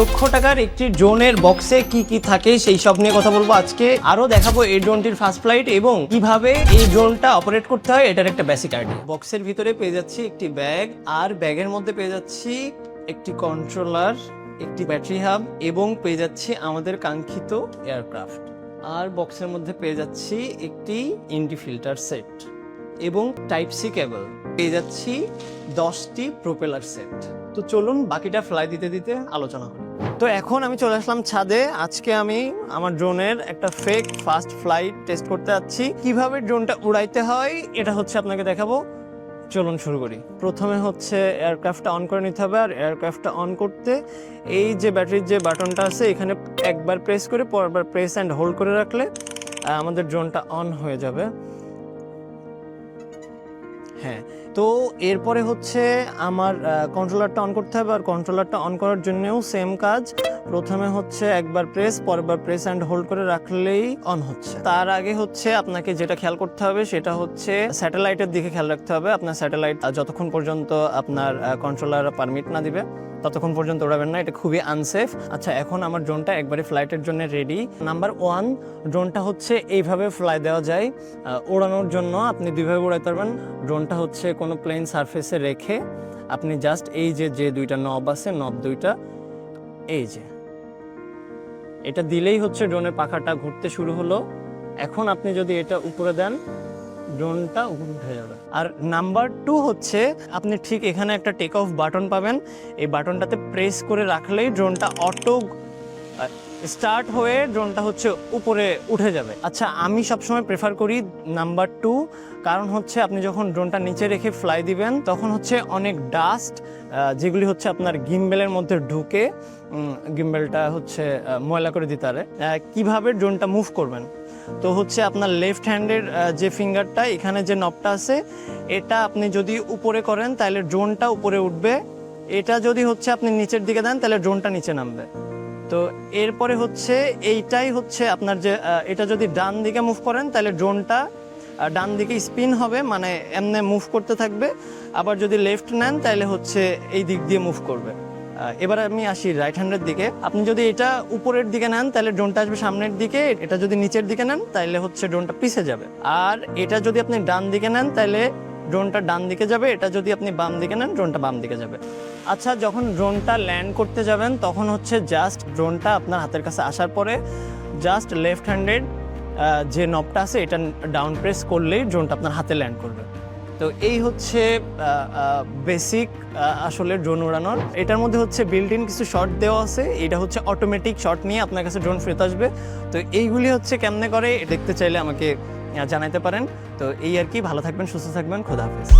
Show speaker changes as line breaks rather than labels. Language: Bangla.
লক্ষ টাকার একটি ড্রোনের বক্সে কি কি থাকে সেই সব নিয়ে কথা বলব। আজকে আরও দেখাবো এই ড্রোনটির ফার্স্ট ফ্লাইট এবং কীভাবে এই ড্রোনটা অপারেট করতে হয়, এটার একটা বেসিক আইডিয়া বক্সের ভিতরে পেয়ে যাচ্ছি একটি ব্যাগ আর ব্যাগের মধ্যে পেয়ে যাচ্ছি একটি কন্ট্রোলার একটি ব্যাটারি হাব এবং পেয়ে যাচ্ছি আমাদের কাঙ্ক্ষিত এয়ারক্রাফট আর বক্সের মধ্যে পেয়ে যাচ্ছি একটি ইন্ডি ফিল্টার সেট এবং টাইপ সি কেবল পেয়ে যাচ্ছি দশটি প্রোপেলার সেট তো চলুন বাকিটা ফ্লাই দিতে দিতে আলোচনা করি। তো এখন আমি চলে আসলাম ছাদে। আজকে আমি আমার ড্রোনের একটা ফেক ফাস্ট ফ্লাইট টেস্ট করতে যাচ্ছি। কীভাবে ড্রোনটা উড়াইতে হয়, এটা হচ্ছে আপনাকে দেখাবো। চলুন শুরু করি। প্রথমে হচ্ছে এয়ারক্রাফটটা অন করে নিতে হবে। আর এয়ারক্রাফটটা অন করতে এই যে ব্যাটারির যে বাটনটা আছে, এখানে একবার প্রেস করে পরবার প্রেস অ্যান্ড হোল্ড করে রাখলে আমাদের ড্রোনটা অন হয়ে যাবে। হ্যাঁ তো এরপরে হচ্ছে আমার কন্ট্রোলারটা অন করতে হবে আর কন্ট্রোলারটা অন করার জন্যও সেম কাজ। প্রথমে হচ্ছে একবার প্রেস পরেরবার প্রেস অ্যান্ড হোল্ড করে রাখলেই অন হচ্ছে। তার আগে হচ্ছে আপনাকে যেটা খেয়াল করতে হবে সেটা হচ্ছে স্যাটেলাইটের দিকে খেয়াল রাখতে হবে। আপনার স্যাটেলাইট যতক্ষণ পর্যন্ত আপনার কন্ট্রোলার পারমিট না দিবে। ততক্ষণ পর্যন্ত উড়াবেন না, এটা খুবই আনসেফ আচ্ছা এখন আমার ড্রোনটা একবারে ফ্লাইটের জন্য রেডি নাম্বার ওয়ান ড্রোনটা হচ্ছে এইভাবে ফ্লাই দেওয়া যায় ওড়ানোর জন্য আপনি দুইভাবে উড়াইতে পারবেন। ড্রোনটা হচ্ছে কোনো প্লেন সারফেসে রেখে আপনি জাস্ট এই যে যে দুইটা নব আছে নব দুইটা, এই যে। এটা দিলেই হচ্ছে ড্রোনের পাখাটা ঘুরতে শুরু হলো। এখন আপনি যদি এটা উপরে দেন ড্রোনটা উপরে উঠে যাবে। আর নাম্বার টু হচ্ছে, আপনি ঠিক এখানে একটা টেক অফ বাটন পাবেন। এই বাটনটাতে প্রেস করে রাখলেই ড্রোনটা অটো স্টার্ট হয়ে ড্রোনটা হচ্ছে উপরে উঠে যাবে। আচ্ছা আমি সবসময় প্রেফার করি নাম্বার টু কারণ হচ্ছে আপনি যখন ড্রোনটা নিচে রেখে ফ্লাই দিবেন, তখন হচ্ছে অনেক ডাস্ট যেগুলি হচ্ছে আপনার গিম্বেলের মধ্যে ঢুকে গিম্বেলটা হচ্ছে ময়লা করে দিতে পারে। কীভাবে ড্রোনটা মুভ করবেন? তো হচ্ছে আপনার লেফট হ্যান্ডের যে ফিঙ্গারটা এখানে যে নবটা আছে, এটা আপনি যদি উপরে করেন, তাহলে ড্রোনটা উপরে উঠবে। এটা যদি হচ্ছে আপনি নিচের দিকে দেন, তাহলে ড্রোনটা নিচে নামবে। তো এরপরে হচ্ছে এইটাই হচ্ছে আপনার যে এটা যদি ডান দিকে মুভ করেন, তাহলে ড্রোনটা ডান দিকে স্পিন হবে মানে এমনি মুভ করতে থাকবে। আবার যদি লেফট নেন, তাহলে হচ্ছে এই দিক দিয়ে মুভ করবে। এবার আমি আসি রাইট হ্যান্ডের দিকে। আপনি যদি এটা উপরের দিকে নেন, তাহলে ড্রোনটা আসবে সামনের দিকে। এটা যদি নিচের দিকে নেন, তাহলে হচ্ছে ড্রোনটা পিছে যাবে। আর এটা যদি আপনি ডান দিকে নেন, তাহলে ড্রোনটা ডান দিকে যাবে। এটা যদি আপনি বাম দিকে নেন ড্রোনটা বাম দিকে যাবে। আচ্ছা যখন ড্রোনটা ল্যান্ড করতে যাবেন, তখন হচ্ছে জাস্ট ড্রোনটা আপনার হাতের কাছে আসার পরে জাস্ট লেফট হ্যান্ডেড যে নবটা আছে, এটা ডাউন প্রেস করলেই ড্রোনটা আপনার হাতে ল্যান্ড করবে। তো এই হচ্ছে বেসিক আসলে ড্রোন উড়ানোর এটার মধ্যে হচ্ছে বিল্ট ইন কিছু শর্ট দেওয়া আছে। এটা হচ্ছে অটোমেটিক শর্ট নিয়ে আপনার কাছে ড্রোন ফেরত আসবে। তো এইগুলি হচ্ছে কেমনে করে দেখতে চাইলে আমাকে জানাইতে পারেন। তো এই আর কি, ভালো থাকবেন, সুস্থ থাকবেন, খোদা হাফেজ।